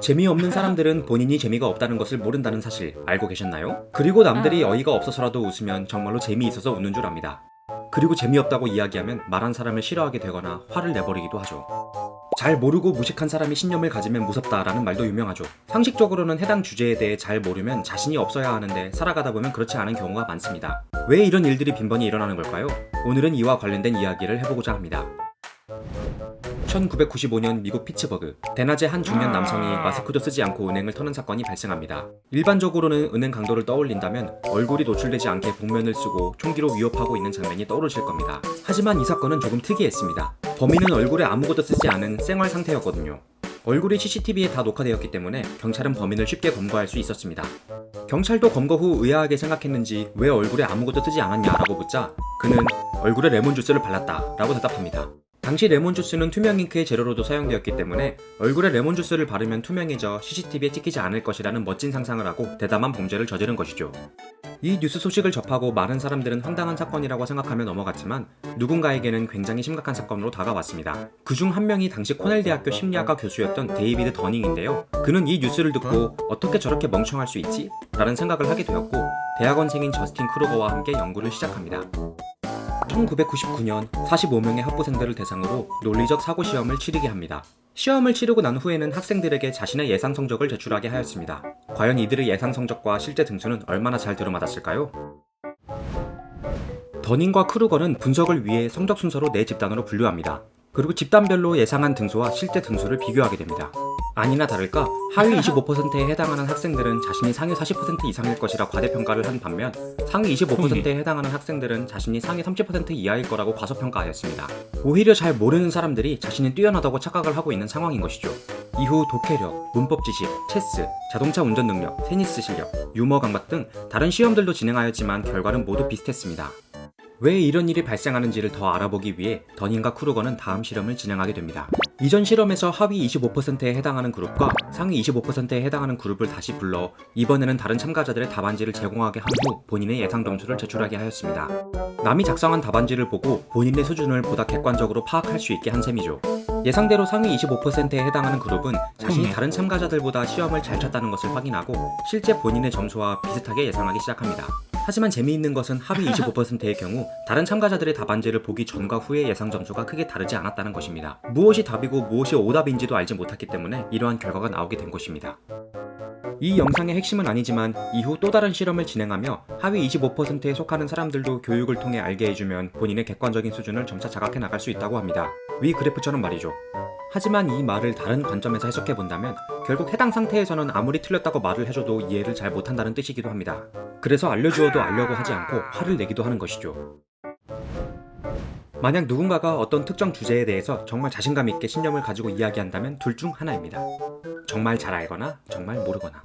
재미없는 사람들은 본인이 재미가 없다는 것을 모른다는 사실 알고 계셨나요? 그리고 남들이 어이가 없어서라도 웃으면 정말로 재미있어서 웃는 줄 압니다. 그리고 재미없다고 이야기하면 말한 사람을 싫어하게 되거나 화를 내버리기도 하죠. 잘 모르고 무식한 사람이 신념을 가지면 무섭다라는 말도 유명하죠. 상식적으로는 해당 주제에 대해 잘 모르면 자신이 없어야 하는데 살아가다 보면 그렇지 않은 경우가 많습니다. 왜 이런 일들이 빈번히 일어나는 걸까요? 오늘은 이와 관련된 이야기를 해보고자 합니다. 1995년 미국 피츠버그 대낮에 한 중년 남성이 마스크도 쓰지 않고 은행을 터는 사건이 발생합니다. 일반적으로는 은행 강도를 떠올린다면 얼굴이 노출되지 않게 복면을 쓰고 총기로 위협하고 있는 장면이 떠오르실 겁니다. 하지만 이 사건은 조금 특이했습니다. 범인은 얼굴에 아무것도 쓰지 않은 생활 상태였거든요. 얼굴이 CCTV에 다 녹화되었기 때문에 경찰은 범인을 쉽게 검거할 수 있었습니다. 경찰도 검거 후 의아하게 생각했는지 왜 얼굴에 아무것도 쓰지 않았냐라고 묻자 그는 얼굴에 레몬 주스를 발랐다 라고 대답합니다. 당시 레몬 주스는 투명 잉크의 재료로도 사용되었기 때문에 얼굴에 레몬 주스를 바르면 투명해져 CCTV에 찍히지 않을 것이라는 멋진 상상을 하고 대담한 범죄를 저지른 것이죠. 이 뉴스 소식을 접하고 많은 사람들은 황당한 사건이라고 생각하며 넘어갔지만 누군가에게는 굉장히 심각한 사건으로 다가왔습니다. 그중 한 명이 당시 코넬 대학교 심리학과 교수였던 데이비드 더닝인데요. 그는 이 뉴스를 듣고 어떻게 저렇게 멍청할 수 있지? 라는 생각을 하게 되었고 대학원생인 저스틴 크루거와 함께 연구를 시작합니다. 1999년 45명의 학부생들을 대상으로 논리적 사고 시험을 치르게 합니다. 시험을 치르고 난 후에는 학생들에게 자신의 예상 성적을 제출하게 하였습니다. 과연 이들의 예상 성적과 실제 등수는 얼마나 잘 들어맞았을까요? 더닝과 크루거는 분석을 위해 성적 순서로 네 집단으로 분류합니다. 그리고 집단별로 예상한 등수와 실제 등수를 비교하게 됩니다. 아니나 다를까 하위 25%에 해당하는 학생들은 자신이 상위 40% 이상일 것이라 과대평가를 한 반면 상위 25%에 해당하는 학생들은 자신이 상위 30% 이하일 거라고 과소평가하였습니다. 오히려 잘 모르는 사람들이 자신이 뛰어나다고 착각을 하고 있는 상황인 것이죠. 이후 독해력, 문법 지식, 체스, 자동차 운전 능력, 테니스 실력, 유머 감각 등 다른 시험들도 진행하였지만 결과는 모두 비슷했습니다. 왜 이런 일이 발생하는지를 더 알아보기 위해 더닝과 크루거는 다음 실험을 진행하게 됩니다. 이전 실험에서 하위 25%에 해당하는 그룹과 상위 25%에 해당하는 그룹을 다시 불러 이번에는 다른 참가자들의 답안지를 제공하게 한 후 본인의 예상 점수를 제출하게 하였습니다. 남이 작성한 답안지를 보고 본인의 수준을 보다 객관적으로 파악할 수 있게 한 셈이죠. 예상대로 상위 25%에 해당하는 그룹은 자신이 다른 참가자들보다 시험을 잘 쳤다는 것을 확인하고 실제 본인의 점수와 비슷하게 예상하기 시작합니다. 하지만 재미있는 것은 하위 25%의 경우 다른 참가자들의 답안지를 보기 전과 후의 예상 점수가 크게 다르지 않았다는 것입니다. 무엇이 답이고 무엇이 오답인지도 알지 못했기 때문에 이러한 결과가 나오게 된 것입니다. 이 영상의 핵심은 아니지만 이후 또 다른 실험을 진행하며 하위 25%에 속하는 사람들도 교육을 통해 알게 해주면 본인의 객관적인 수준을 점차 자각해 나갈 수 있다고 합니다. 위 그래프처럼 말이죠. 하지만 이 말을 다른 관점에서 해석해 본다면 결국 해당 상태에서는 아무리 틀렸다고 말을 해줘도 이해를 잘 못한다는 뜻이기도 합니다. 그래서 알려주어도 알려고 하지 않고 화를 내기도 하는 것이죠. 만약 누군가가 어떤 특정 주제에 대해서 정말 자신감 있게 신념을 가지고 이야기한다면 둘 중 하나입니다. 정말 잘 알거나 정말 모르거나.